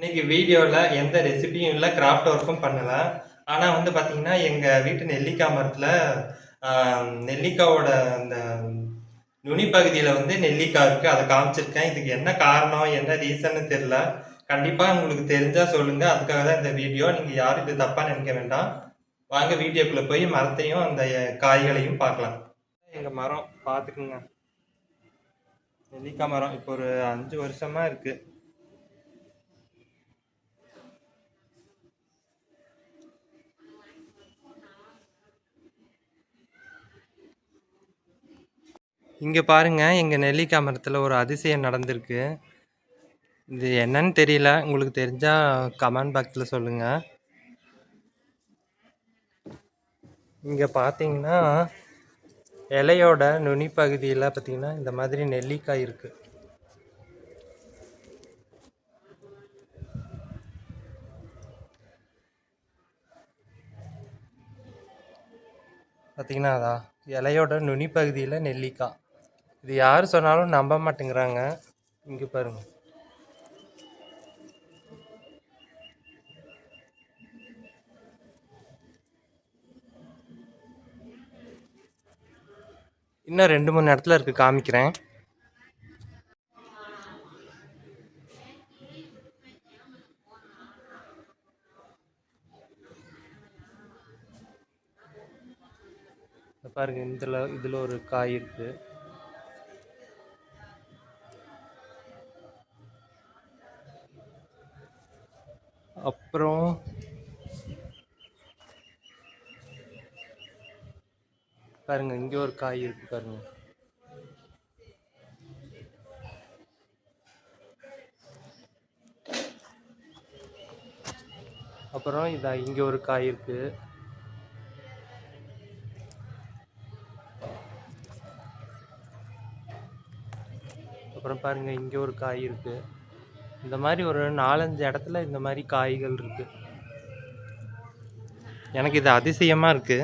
இன்னைக்கு வீடியோவில் எந்த ரெசிபியும் இல்லை கிராஃப்ட் ஒர்க்கும் பண்ணல. ஆனால் வந்து பார்த்தீங்கன்னா எங்கள் வீட்டு நெல்லிக்காய் மரத்தில் நெல்லிக்காவோட அந்த நுனி பகுதியில் வந்து நெல்லிக்காய் இருக்குது அதை காமிச்சிருக்கேன். இதுக்கு என்ன காரணம் என்ன ரீசன்னு தெரில கண்டிப்பாக உங்களுக்கு தெரிஞ்சால் சொல்லுங்கள் அதுக்காக தான் இந்த வீடியோ. நீங்கள் யாரும் இது தப்பாக நினைக்க வேண்டாம். வாங்க வீடியோக்குள்ளே போய் மரத்தையும் அந்த காய்களையும் பார்க்கலாம். எங்கள் மரம் பார்த்துக்குங்க நெல்லிக்காய் மரம் இப்போ ஒரு அஞ்சு வருஷமாக இருக்குது இங்கே பாருங்க எங்கள் நெல்லிக்காய் மரத்தில் ஒரு அதிசயம் நடந்திருக்கு. இது என்னன்னு தெரியல. உங்களுக்கு தெரிஞ்சால் கமெண்ட் பாக்ஸில் சொல்லுங்கள் இங்கே பார்த்தீங்கன்னா இலையோட நுனி பகுதியில் பார்த்தீங்கன்னா இந்த மாதிரி நெல்லிக்காய் இருக்குது பார்த்தீங்கன்னா அதா இலையோட நுனி பகுதியில் நெல்லிக்காய். இது யார் சொன்னாலும் நம்ப மாட்டேங்கிறாங்க. இங்கே பாருங்க. இன்னும் ரெண்டு மூணு இடத்துல இருக்கு காமிக்கிறேன். பாருங்கள் பாருங்க இதில் ஒரு காய் இருக்குது அப்புறம் பாருங்க இங்க ஒரு காய் இருக்கு பாருங்க. அப்புறம் இதா இங்க ஒரு காய் இருக்கு. அப்புறம் பாருங்க இங்க ஒரு காய் இருக்கு. இந்த மாதிரி ஒரு நாலஞ்சு இடத்துல இந்த மாதிரி காய்கள் இருக்கு. எனக்கு இது அதிசயமாக இருக்கு.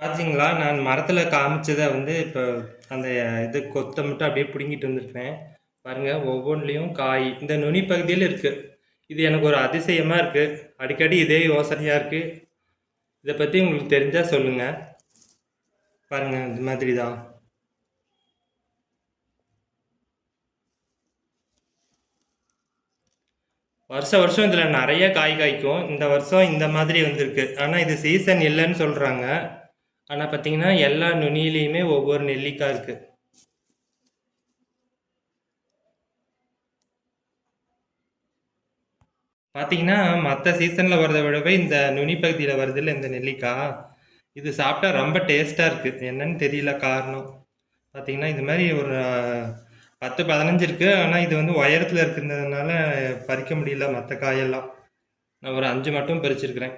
பார்த்தீங்களா நான் மரத்தில் காமிச்சதை வந்து இப்போ அந்த இது கொத்தை மட்டும் அப்படியே பிடுங்கிட்டு வந்துருக்கேன் பாருங்கள் ஒவ்வொன்றிலையும் காய் இந்த நுனி பகுதியில் இருக்குது இது எனக்கு ஒரு அதிசயமாக இருக்குது அடிக்கடி இதே யோசனையாக இருக்குது இதை பற்றி உங்களுக்கு தெரிஞ்சால் சொல்லுங்கள் பாருங்கள் இந்த மாதிரி தான் வருஷ வருஷம் இதில் நிறைய காய் காய்க்கும். இந்த வருஷம் இந்த மாதிரி வந்திருக்கு. ஆனால் இது சீசன் இல்லைன்னு சொல்கிறாங்க ஆனால் பார்த்தீங்கன்னா எல்லா நுனியிலையுமே ஒவ்வொரு நெல்லிக்காய் இருக்குது பார்த்தீங்கன்னா மற்ற சீசனில் வரதை விடவே இந்த நுனி பகுதியில் வரதில்லை இந்த நெல்லிக்காய். இது சாப்பிட்டா ரொம்ப டேஸ்ட்டாக இருக்குது என்னன்னு தெரியல காரணம். பார்த்தீங்கன்னா இது மாதிரி ஒரு பத்து பதினஞ்சு இருக்குது ஆனால் இது வந்து உயரத்தில் இருக்கிறதுனால பறிக்க முடியல மற்ற காயெல்லாம். நான் ஒரு அஞ்சு மட்டும் பறிச்சிருக்கிறேன்.